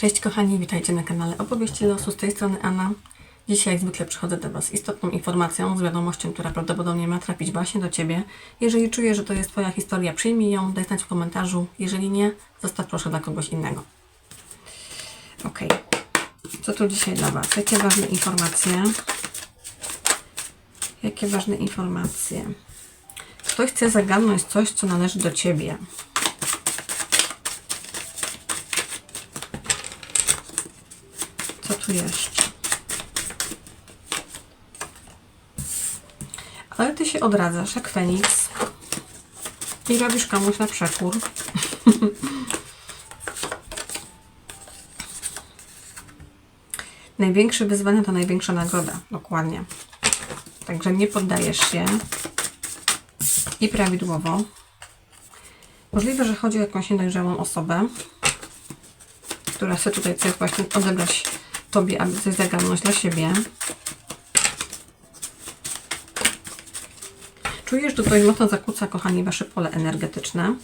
Cześć kochani, witajcie na kanale Opowieści Losu. Z tej strony Anna. Dzisiaj jak zwykle przychodzę do Was z istotną informacją, z wiadomością, która prawdopodobnie ma trafić właśnie do Ciebie. Jeżeli czujesz, że to jest Twoja historia, przyjmij ją, daj znać w komentarzu. Jeżeli nie, zostaw proszę dla kogoś innego. Ok. Co tu dzisiaj dla Was? Jakie ważne informacje? Jakie ważne informacje? Ktoś chce zagadnąć coś, co należy do Ciebie. Jeszcze? Ale ty się odradzasz jak Feniks i robisz komuś na przekór. Największe wyzwanie to największa nagroda. Dokładnie. Także nie poddajesz się i prawidłowo. Możliwe, że chodzi o jakąś niedojrzałą osobę, która chce tutaj coś właśnie odebrać Tobie, aby coś zagarnąć dla siebie. Czujesz, że tutaj mocno zakłóca, kochani, Wasze pole energetyczne.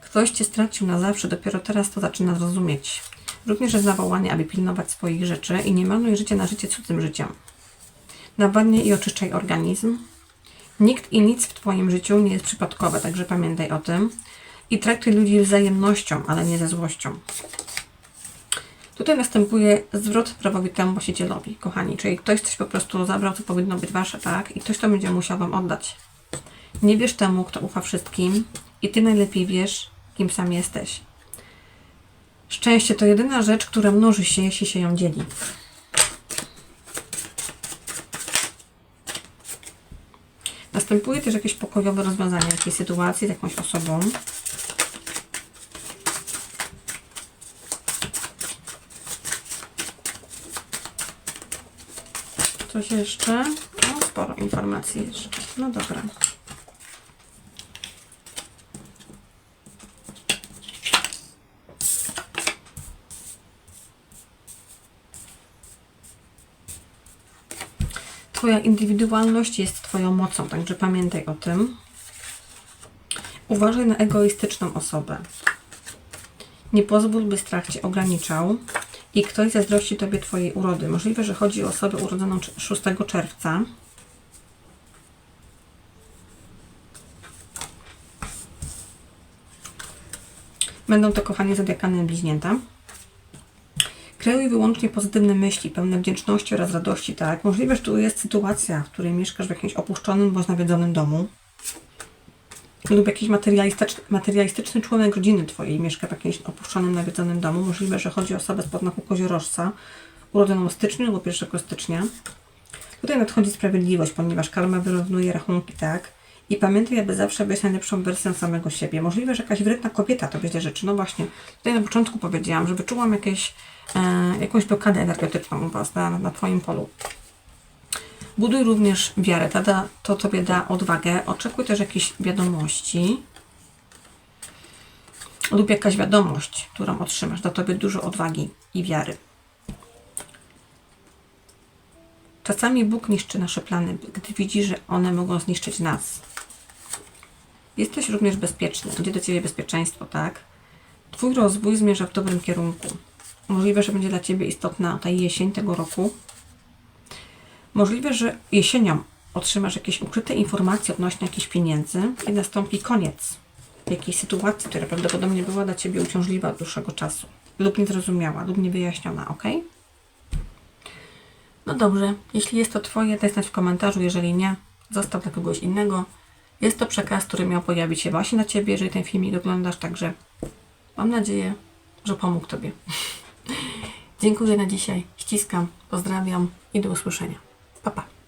Ktoś Cię stracił na zawsze, dopiero teraz to zaczyna zrozumieć. Również jest zawołanie, aby pilnować swoich rzeczy i nie marnuj życia na życie cudzym życiem. Nawadnij i oczyszczaj organizm. Nikt i nic w Twoim życiu nie jest przypadkowe, także pamiętaj o tym. I traktuj ludzi wzajemnością, ale nie ze złością. Tutaj następuje zwrot prawowitemu właścicielowi, kochani, czyli ktoś coś po prostu zabrał, co powinno być wasze, tak? I ktoś to będzie musiał wam oddać. Nie wierz temu, kto ufa wszystkim i ty najlepiej wiesz, kim sam jesteś. Szczęście to jedyna rzecz, która mnoży się, jeśli się ją dzieli. Następuje też jakieś pokojowe rozwiązanie jakiejś sytuacji z jakąś osobą. Coś jeszcze? No, sporo informacji jeszcze. No dobra. Twoja indywidualność jest Twoją mocą, także pamiętaj o tym. Uważaj na egoistyczną osobę. Nie pozwól, by strach Cię ograniczał i ktoś zazdrości Tobie Twojej urody. Możliwe, że chodzi o osobę urodzoną cz- 6 czerwca. Będą to kochani zodiakane bliźnięta. Kreuj wyłącznie pozytywne myśli, pełne wdzięczności oraz radości, tak? Możliwe, że tu jest sytuacja, w której mieszkasz w jakimś opuszczonym bądź nawiedzonym domu. Lub jakiś materialistyczny, materialistyczny członek rodziny Twojej mieszka w jakimś opuszczonym, nawiedzonym domu. Możliwe, że chodzi o osobę z podznaku koziorożca, urodzoną w styczniu albo 1 stycznia. Tutaj nadchodzi sprawiedliwość, ponieważ karma wyrównuje rachunki, tak? I pamiętaj, aby zawsze być najlepszą wersją samego siebie. Możliwe, że jakaś wredna kobieta to źle rzeczy. No właśnie, tutaj na początku powiedziałam, że wyczułam jakieś, e, jakąś blokadę energetyczną u Was na, na Twoim polu. Buduj również wiarę. To, da, to Tobie da odwagę. Oczekuj też jakichś wiadomości lub jakaś wiadomość, którą otrzymasz, da Tobie dużo odwagi i wiary. Czasami Bóg niszczy nasze plany, gdy widzi, że one mogą zniszczyć nas. Jesteś również bezpieczny. Będzie do Ciebie bezpieczeństwo, tak? Twój rozwój zmierza w dobrym kierunku. Możliwe, że będzie dla Ciebie istotna ta jesień tego roku. Możliwe, że jesienią otrzymasz jakieś ukryte informacje odnośnie jakichś pieniędzy i nastąpi koniec jakiejś sytuacji, która prawdopodobnie była dla Ciebie uciążliwa od dłuższego czasu. Lub niezrozumiała, lub niewyjaśniona, ok? No dobrze, jeśli jest to Twoje, daj znać w komentarzu, jeżeli nie, zostaw dla kogoś innego. Jest to przekaz, który miał pojawić się właśnie na Ciebie, jeżeli ten filmik oglądasz, także mam nadzieję, że pomógł Tobie. Dziękuję na dzisiaj, ściskam, pozdrawiam i do usłyszenia. Pa, pa.